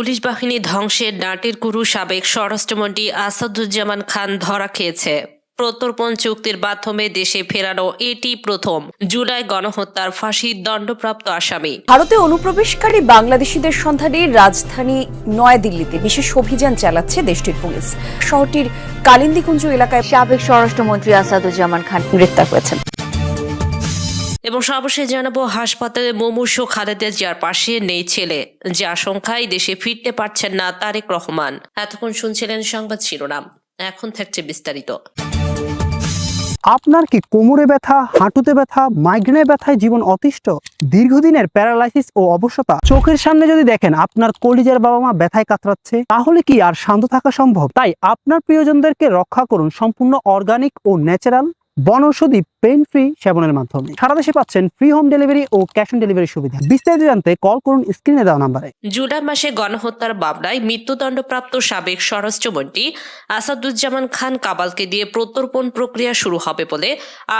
Police বাহিনী ধ্বংসের নাটের কুরু সাবেক স্বরাষ্ট্রমন্ত্রী আসাদুজ্জামান খান ধরা খেয়েছে। প্রত্যর্পণ চুক্তির মাধ্যমে দেশে ফেরানো এটি প্রথম। জুলাই গণহত্যার ফাঁসির দণ্ডপ্রাপ্ত আসামি। ভারতে অনুপ্রবেশকারী বাংলাদেশিদের সন্ধানে রাজধানী নয়াদিল্লিতে বিশেষ অভিযান চালাচ্ছে দেশটির পুলিশ। শহরটির কালিন্দিকুঞ্জ এলাকায় সাবেক স্বরাষ্ট্রমন্ত্রী আসাদুজ্জামান খান গ্রেফতার হয়েছেন। এবং সর্বশেষ জানাব, হাসপাতালে মুমূর্ষ খালেদা জিয়ার পাশে নেই ছেলে। যে আশঙ্কায় দেশে ফিরতে পারছেন না তারেক রহমান। এতক্ষণ শুনছিলেন সংবাদ শিরোনাম। এখন থাকছে বিস্তারিত। আপনার কি কোমরে ব্যথা, হাঁটুতে ব্যথা মাইগ্রেনে ব্যথায় জীবন অতিষ্ঠ, দীর্ঘদিনের প্যারালাইসিস ও অবসতা চোখের সামনে যদি দেখেন, আপনার কলিজার বাবা মা ব্যথায় কাতরাচ্ছে, তাহলে কি আর শান্ত থাকা সম্ভব? তাই আপনার প্রিয়জনদেরকে রক্ষা করুন সম্পূর্ণ অর্গানিক ও ন্যাচারাল বনৌষধি পেন ফ্রি সেবনের মাধ্যমে। সারা দেশে পাচ্ছেন ফ্রি হোম ডেলিভারি ও ক্যাশ অন ডেলিভারি সুবিধা। বিস্তারিত জানতে কল করুন স্ক্রিনে দেওয়া নাম্বারে। জুলাই মাসে গণহত্যার মামলায় মৃত্যুদণ্ডপ্রাপ্ত সাবেক স্বরাষ্ট্রমন্ত্রী আসাদুজ্জামান খান কাবালকে দিয়ে প্রত্যর্পণ প্রক্রিয়া শুরু হবে বলে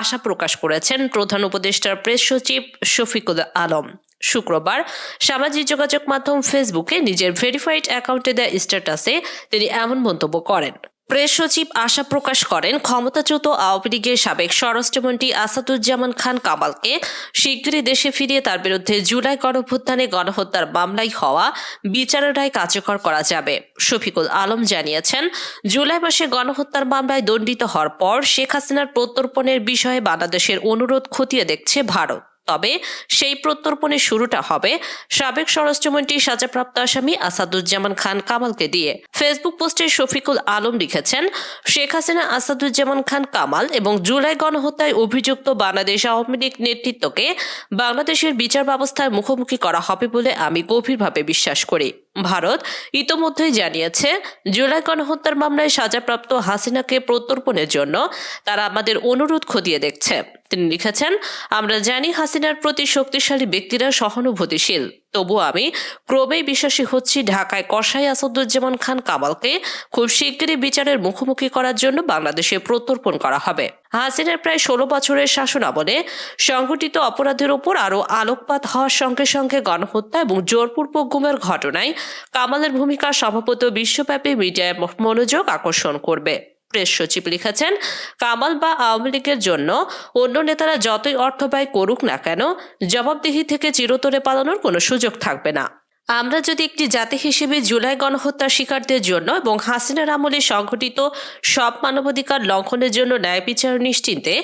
আশা প্রকাশ করেছেন প্রধান উপদেষ্টার প্রেস সচিব শফিকুল আলম। শুক্রবার সামাজিক যোগাযোগ মাধ্যম ফেসবুকে নিজের ভেরিফাইড অ্যাকাউন্টে দেওয়া স্ট্যাটাসে তিনি এমন মন্তব্য করেন। প্রেস সচিব আশা প্রকাশ করেন, ক্ষমতাচ্যুত আওয়ামী লীগের সাবেক স্বরাষ্ট্রমন্ত্রী আসাদুজ্জামান খান কামালকে শিগগিরই দেশে ফিরিয়ে তার বিরুদ্ধে জুলাই গণভ্যুত্থানে গণহত্যার মামলায় হওয়া বিচারের রায় কার্যকর করা যাবে। শফিকুল আলম জানিয়েছেন, জুলাই মাসে গণহত্যার মামলায় দণ্ডিত হওয়ার পর শেখ হাসিনার প্রত্যর্পণের বিষয়ে বাংলাদেশের অনুরোধ খতিয়ে দেখছে ভারত। তবে সেই প্রত্যর্পণের শুরুটা হবে সাবেক স্বরাষ্ট্রমন্ত্রী সাজাপ্রাপ্ত আসামি আসাদুজ্জামান খান কামালকে দিয়ে। ফেসবুক পোস্টে শফিকুল আলম লিখেছেন, শেখ হাসিনা, আসাদুজ্জামান খান, কামাল এবং জুলাই গণহত্যায় অভিযুক্ত বাংলাদেশ আওয়ামী লীগ নেতৃত্বকে বাংলাদেশের বিচার ব্যবস্থার মুখোমুখি করা হবে বলে আমি গভীরভাবে বিশ্বাস করি। ভারত ইতোমধ্যেই জানিয়েছে, জুলাই গণহত্যার মামলায় সাজাপ্রাপ্ত হাসিনাকে প্রত্যর্পণের জন্য তারা আমাদের অনুরোধ খতিয়ে দেখছে। তিনি লিখেছেন, আমরা জানি হাসিনার প্রতি শক্তিশালী ব্যক্তিরা সহানুভূতিশীল। তবু আমি ক্রমেই বিশ্বাসী হচ্ছি ঢাকায় কসাই আসাদুজ্জামান খান কামালকে খুব শিগগিরই বিচারের মুখোমুখি করার জন্য বাংলাদেশে প্রত্যর্পণ করা হবে। হাসিনার প্রায় ষোলো বছরের শাসন আমলে সংঘটিত অপরাধের ওপর আরও আলোকপাত হওয়ার সঙ্গে সঙ্গে গণহত্যা এবং জোরপূর্বক গুমের ঘটনায় কামালের ভূমিকা স্বভাবত বিশ্বব্যাপী মিডিয়ায় মনোযোগ আকর্ষণ করবে। প্রেস সচিব লিখেছেন, কামাল বা আওয়ামী লীগের জন্য অন্য নেতারা যতই অর্থ ব্যয় করুক না কেন, জবাবদিহি থেকে চিরতরে পালানোর কোনো সুযোগ থাকবে না। আমরা যদি একটি জাতি হিসেবে জুলাই গণহত্যার শিকারদের জন্য এবং হাসিনার আমলে সংঘটিত সব মানবাধিকার লঙ্ঘনের জন্য ন্যায় বিচার নিশ্চিন্তে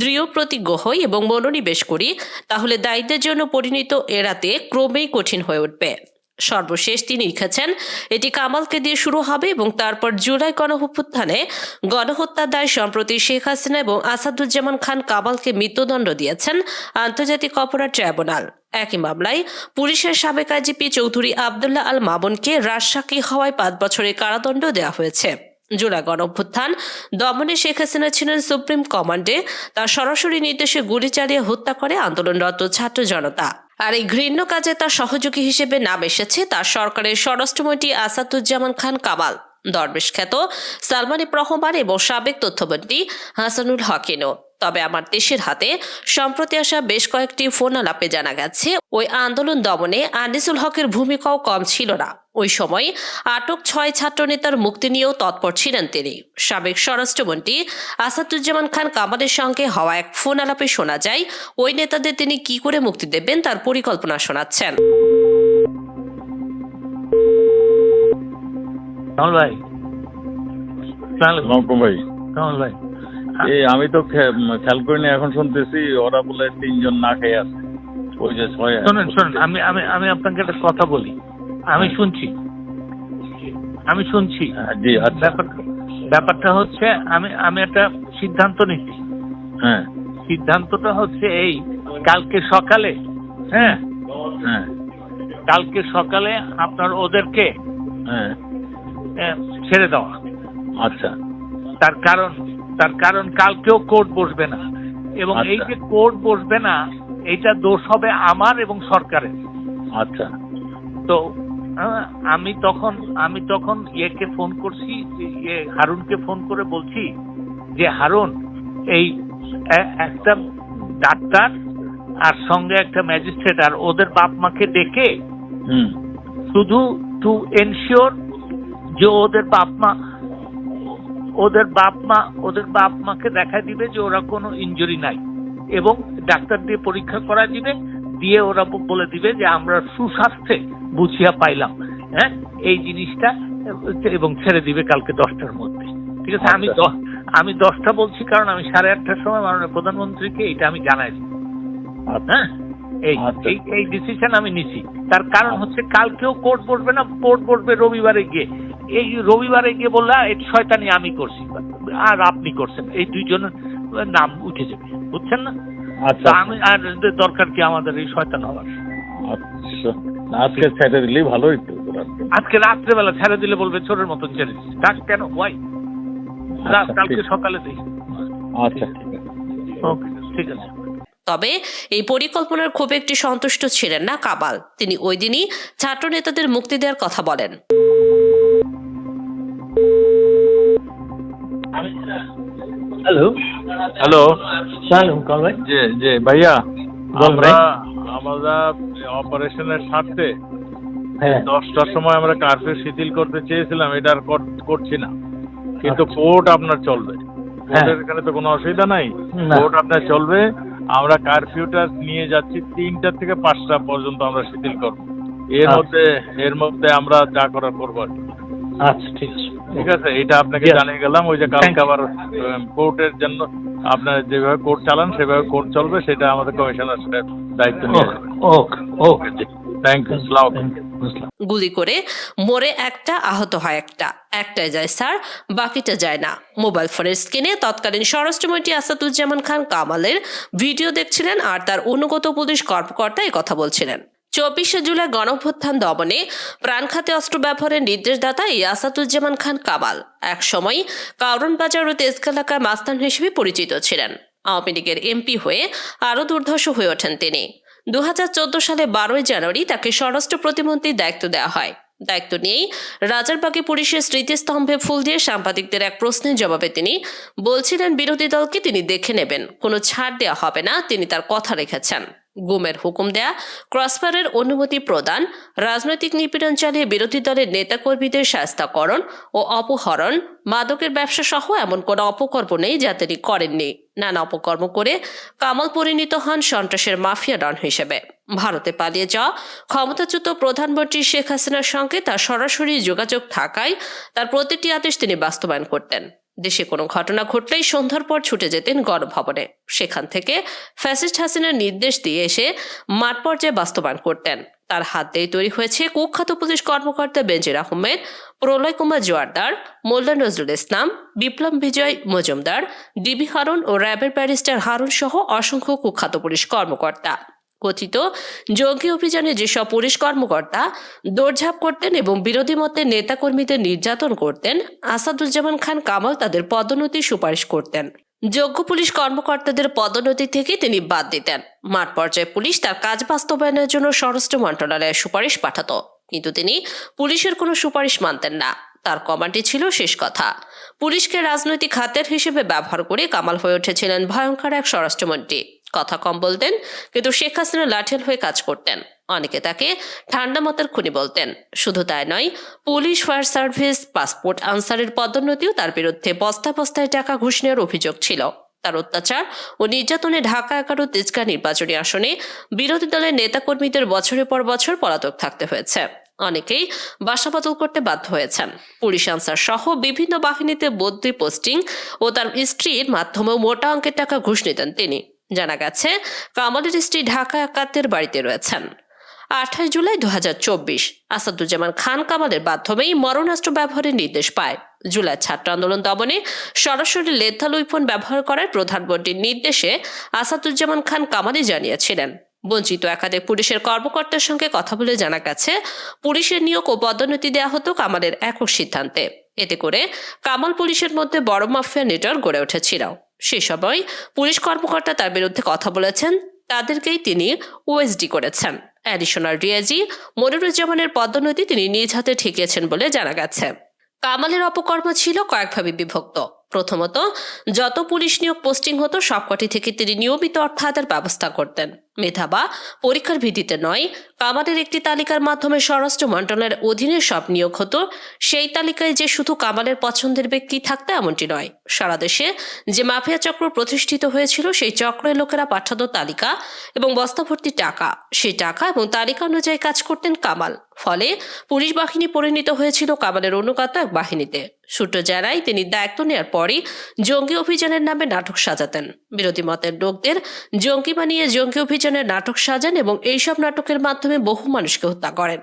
দৃঢ় প্রতিজ্ঞ হই এবং মনোনিবেশ করি, তাহলে দায়িত্বের জন্য পরিণত এড়াতে ক্রমেই কঠিন হয়ে উঠবে। সর্বশেষ তিনি লিখেছেন, এটি কামালকে দিয়ে শুরু হবে এবং তারপর জুলাই গণঅভ্যুত্থানে গণহত্যার দায় সম্প্রতি শেখ হাসিনা এবং আসাদুজ্জামান খান কামালকে মৃত্যুদণ্ড দিয়েছেন আন্তর্জাতিক অপরাধ ট্রাইব্যুনাল। একই মামলায় পুলিশের সাবেক আইজিপি চৌধুরী আবদুল্লাহ আল মামুনকে রাজশাকী হওয়ায় পাঁচ বছরের কারাদণ্ড দেওয়া হয়েছে। জোড়া গণঅভ্যুত্থান দমনে শেখ হাসিনা ছিলেন সুপ্রিম কমান্ডে, তার সরাসরি নির্দেশে গুলি চালিয়ে হত্যা করে আন্দোলনরত ছাত্র জনতা। আর এই ঘৃণ্য কাজে তার সহযোগী হিসেবে নাম এসেছে তার সরকারের স্বরাষ্ট্রমন্ত্রী আসাদুজ্জামান খান কামাল, দরবেশ খ্যাত সালমানি প্রহমান এবং সাবেক তথ্যমন্ত্রী হাসানুল হকিনও। তবে আমার দেশের হাতে সম্প্রতি আসা বেশ কয়েকটি ফোন আলাপে জানা গেছে, ওই আন্দোলন দমনে আনিসুল হকের ভূমিকাও কম ছিল না। ওই সময় আটক ছয় ছাত্রনেতার মুক্তি নিয়েও তৎপর ছিলেন তিনি। সাবেক স্বরাষ্ট্রমন্ত্রী আসাদুজ্জামান খান কামালের সঙ্গে হওয়া এক ফোন আলাপে শোনা যায় ওই নেতাদের তিনি কি করে মুক্তি দেবেন তার পরিকল্পনা শোনাচ্ছেন। ভাই। ভাই। ভাই। এই আমি তো খেয়াল করিনি এখন শুনতেছি ওরা বলে তিনজন না খেয়ে আছে। ওই যে ছয় শোনেন শোনেন আমি আমি আমি আপনাকে একটা কথা বলি। আমি শুনছি। আমি শুনছি। হ্যাঁ, জি আচ্ছা। ব্যাপারটা হচ্ছে আমি আমি একটা সিদ্ধান্ত নিচ্ছি হ্যাঁ। সিদ্ধান্তটা হচ্ছে এই কালকে সকালে হ্যাঁ? হ্যাঁ। কালকে সকালে আপনার ওদেরকে হ্যাঁ। ছেড়ে দেওয়া। আচ্ছা। তার কারণ তার কারণ কালকেও কোর্ট বসবে না। এবং এই আচ্ছা। যে কোর্ট বসবে না এইটা দোষ হবে আমার এবং সরকারের। আচ্ছা। তো আমি তখন আমি তখন ইয়েকে ফোন করছি ইয়ে হারুনকে ফোন করে বলছি যে হারুন এই একটা ডাক্তার আর সঙ্গে একটা ম্যাজিস্ট্রেট আর ওদের বাপ মাকে ডেকে শুধু টু এনশিওর যে ওদের বাপ মা ওদের বাপ মা ওদের বাপ মাকে দেখা দিবে যে ওরা কোনো ইনজুরি নাই এবং ডাক্তার দিয়ে পরীক্ষা করা দিবে দিয়ে ওরা বলে দিবে যে আমরা সুস্বাস্থ্যে বুঝিয়া পাইলাম হ্যাঁ? এই জিনিসটা এবং ছেড়ে দিবে কালকে দশটার মধ্যে। ঠিক আছে? আমি আচ্ছা। আমি দশটা বলছি কারণ আমি সাড়ে আটটার সময় মাননীয় প্রধানমন্ত্রীকে এটা আমি জানাই আচ্ছা। হ্যাঁ? এই আচ্ছা। এই- ডিসিশন আমি নিছি। তার কারণ হচ্ছে কালকেও কোর্ট বসবে না কোর্ট বসবে রবিবারে গিয়ে। এই রবিবারে গিয়ে বললে "আহ, এই শয়তানি আমি করছি। আর আপনি করছেন। এই দুইজনের নাম উঠে যাবে। বুঝছেন না? আচ্ছা। আমি আর দরকার কি আমাদের এই শয়তান হওয়ার? আচ্ছা। আজকে ছেড়ে দিলেই ভালো হইতো আজকে রাত্রেবেলা ছেড়ে দিলে বলবে চোরের মতন ছেড়ে ডাক কেন? ওয়াই আচ্ছা, কালকে সকালে দিই। আচ্ছা ওকে ঠিক আছে। তবে এই পরিকল্পনার খুব একটি সন্তুষ্ট ছিলেন না কামাল তিনি ওই দিনই ছাত্র নেতাদের মুক্তি দেওয়ার কথা বলেন। হ্যালো হ্যালো সালাম কল ভাই যে যে ভাইয়া। আমরা আমরা অপারেশনের স্বার্থে হ্যাঁ। দশটার সময় আমরা কার্ফিউ শিথিল করতে চেয়েছিলাম এটা আর করছি না। কিন্তু কোর্ট আপনার চলবে। কোর্টের এখানে তো কোনো অসুবিধা নাই। কোর্ট আপনার চলবে। আমরা কারফিউটা নিয়ে যাচ্ছি তিনটা থেকে পাঁচটা পর্যন্ত আমরা শিথিল করব। এর আচ্ছা। মধ্যে এর মধ্যে আমরা যা করার করব আর কি। আচ্ছা ঠিক আছে। ঠিক আছে এটা আপনাকে জানিয়ে গেলাম ওই যে কালকে আবার কোর্টের জন্য আপনার যেভাবে কোর্ট চালান সেভাবে কোর্ট চলবে সেটা আমাদের কমিশনার সেটা দায়িত্ব নিয়ে ওকে ওকে ওকে থ্যাংক ইউ গুলি করে মরে একটা আহত হয় একটা। একটাই যায় স্যার বাকিটা যায় না। মোবাইল ফোনের স্ক্রিনে তৎকালীন স্বরাষ্ট্রমন্ত্রী আসাদুজ্জামান খান কামালের ভিডিও দেখছিলেন আর তার অনুগত পুলিশ কর্মকর্তা কথা বলছিলেন। চব্বিশে জুলাই গণভ্যুত্থান দমনে প্রাণঘাতী অস্ত্র ব্যবহারের নির্দেশদাতা এই আসাদুজ্জামান খান কামাল। একসময় কারণ বাজার ও তেজগা এলাকার মাস্তান হিসেবে পরিচিত ছিলেন। আওয়ামী লীগের এমপি হয়ে আরও দুর্ধর্ষ হয়ে ওঠেন তিনি। দু হাজার চোদ্দ সালে বারোই জানুয়ারি তাকে স্বরাষ্ট্র প্রতিমন্ত্রীর দায়িত্ব দেওয়া হয়। দায়িত্ব নিয়েই রাজারবাগে পুলিশের স্মৃতিস্তম্ভে ফুল দিয়ে সাংবাদিকদের এক প্রশ্নের জবাবে তিনি বলছিলেন, বিরোধী দলকে তিনি দেখে নেবেন। কোনো ছাড় দেওয়া হবে না। তিনি তার কথা রেখেছেন। গুমের হুকুম দেয়া ক্রসফায়ারের অনুমতি প্রদান, রাজনৈতিক নিপীড়ন চালিয়ে বিরোধী দলের নেতাকর্মীদের শাস্তাকরণ ও অপহরণ, মাদকের ব্যবসা সহ এমন কোনো অপকর্ম নেই যা তিনি করেননি। নানা অপকর্ম করে কামাল পরিণত হন সন্ত্রাসের মাফিয়া ডন হিসেবে। ভারতে পালিয়ে যাওয়া ক্ষমতাচ্যুত প্রধানমন্ত্রী শেখ হাসিনার সঙ্গে তার সরাসরি যোগাযোগ থাকায় তার প্রতিটি আদেশ তিনি বাস্তবায়ন করতেন। দেশে কোনো ঘটনা ঘটলেই সন্ধ্যার পর ছুটে যেতেন গণভবনে। সেখান থেকে ফ্যাসিস্ট হাসিনার নির্দেশ দিয়ে এসে মাঠ পর্যায়ে বাস্তবায়ন করতেন। তার হাত দিয়ে তৈরি হয়েছে কুখ্যাত পুলিশ কর্মকর্তা বেঞ্জির আহমেদ, প্রলয় কুমার জোয়ারদার, মোল্লা নজরুল ইসলাম, বিপ্লব বিজয় মজুমদার, ডিবি হারুন ও র্যাবের ব্যারিস্টার হারুন সহ অসংখ্য কুখ্যাত পুলিশ কর্মকর্তা। কথিত, জঙ্গি অভিযানে যেসব পুলিশ কর্মকর্তা দৌড়ঝাঁপ করতেন এবং বিরোধী মতের নেতাকর্মীদের নির্যাতন করতেন, আসাদুজ্জামান খান কামাল তাদের পদোন্নতির সুপারিশ করতেন। যোগ্য পুলিশ কর্মকর্তাদের পদোন্নতি থেকে তিনি বাদ দিতেন। মাঠ পর্যায়ে পুলিশ তার কাজ বাস্তবায়নের জন্য স্বরাষ্ট্র মন্ত্রণালয়ে সুপারিশ পাঠাতো। কিন্তু তিনি পুলিশের কোনো সুপারিশ মানতেন না। তার কমান্ডে ছিল শেষ কথা। পুলিশকে রাজনৈতিক হাতের হিসেবে ব্যবহার করে কামাল হয়ে উঠেছিলেন ভয়ঙ্কর এক স্বরাষ্ট্রমন্ত্রী। কথা কম বলতেন, কিন্তু শেখ হাসিনা লাঠেল হয়ে কাজ করতেন। অনেকে তাকে ঠান্ডা মতের খুনি বলতেন। শুধু তাই নয়, পুলিশ ফায়ার সার্ভিস, পাসপোর্ট আনসারের পদোন্নতিও তার বিরুদ্ধে বস্তা বস্তায় টাকা ঘুষ নেওয়ার অভিযোগ ছিল। তার অত্যাচার ও নির্যাতনে ঢাকা এগারো তেজগা নির্বাচনী আসনে বিরোধী দলের নেতাকর্মীদের বছরের পর বছর পলাতক থাকতে হয়েছে। অনেকেই বাসা বদল করতে বাধ্য হয়েছেন। পুলিশ আনসার সহ বিভিন্ন বাহিনীতে বদলি পোস্টিং ও তার স্ত্রীর মাধ্যমেও মোটা অঙ্কের টাকা ঘুষ নিতেন তিনি। জানা গেছে কামালের স্ত্রী ঢাকা একাত্তের বাড়িতে রয়েছেন। আঠাশ জুলাই দু হাজার চব্বিশ, আসাদুজ্জামান খান কামালের মাধ্যমেই মরণাস্ত্র ব্যবহারের নির্দেশ পায়। জুলাই ছাত্র আন্দোলন দমনে সরাসরি লেথাল উইপন ব্যবহার করার প্রধানমন্ত্রীর নির্দেশে আসাদুজ্জামান খান কামালি জানিয়েছিলেন। বঞ্চিত একাধিক পুলিশের কর্মকর্তার সঙ্গে কথা বলে জানা গেছে, পুলিশের নিয়োগ ও পদোন্নতি দেওয়া হতো কামালের একক সিদ্ধান্তে। এতে করে কামাল পুলিশের মধ্যে বড় মাফিয়া নেটওয়ার্ক গড়ে উঠেছিল। সে সময় পুলিশ কর্মকর্তা তার বিরুদ্ধে কথা বলেছেন। তাদেরকেই তিনি ওএসডি করেছেন। অ্যাডিশনাল ডিআইজি মনিরুজ্জামানের পদোন্নতি তিনি নিজ হাতে ঠেকিয়েছেন বলে জানা গেছে। কামালের অপকর্ম ছিল কয়েকভাবে বিভক্ত। প্রথমত, যত পুলিশ নিয়োগ পোস্টিং হতো, সবকটি থেকে তিনি নিয়মিত অর্থ ব্যবস্থা করতেন। মেধা বা পরীক্ষার ভিত্তিতে নয়। কামালের একটি তালিকার মাধ্যমে স্বরাষ্ট্র মন্ত্রণালয়ের অধীনে সব নিয়োগ হতো। সেই তালিকায় যে শুধু কামালের পছন্দের ব্যক্তি থাকতে এমনটি নয়। সারা দেশে যে মাফিয়া চক্র প্রতিষ্ঠিত হয়েছিল, সেই চক্রের লোকেরা পাঠাতো তালিকা এবং বস্তা ভর্তি টাকা। সেই টাকা এবং তালিকা অনুযায়ী কাজ করতেন কামাল। ফলে পুলিশ বাহিনী পরিণত হয়েছিল কামালের অনুগত এক বাহিনীতে। সূত্র জানায়, তিনি দায়িত্ব নেওয়ার পরই জঙ্গি অভিযানের নামে নাটক সাজাতেন। বিরোধী মতের লোকদের জঙ্গি বানিয়ে জঙ্গি অভিযানের নাটক সাজান এবং এইসব নাটকের মাধ্যমে বহু মানুষকে হত্যা করেন।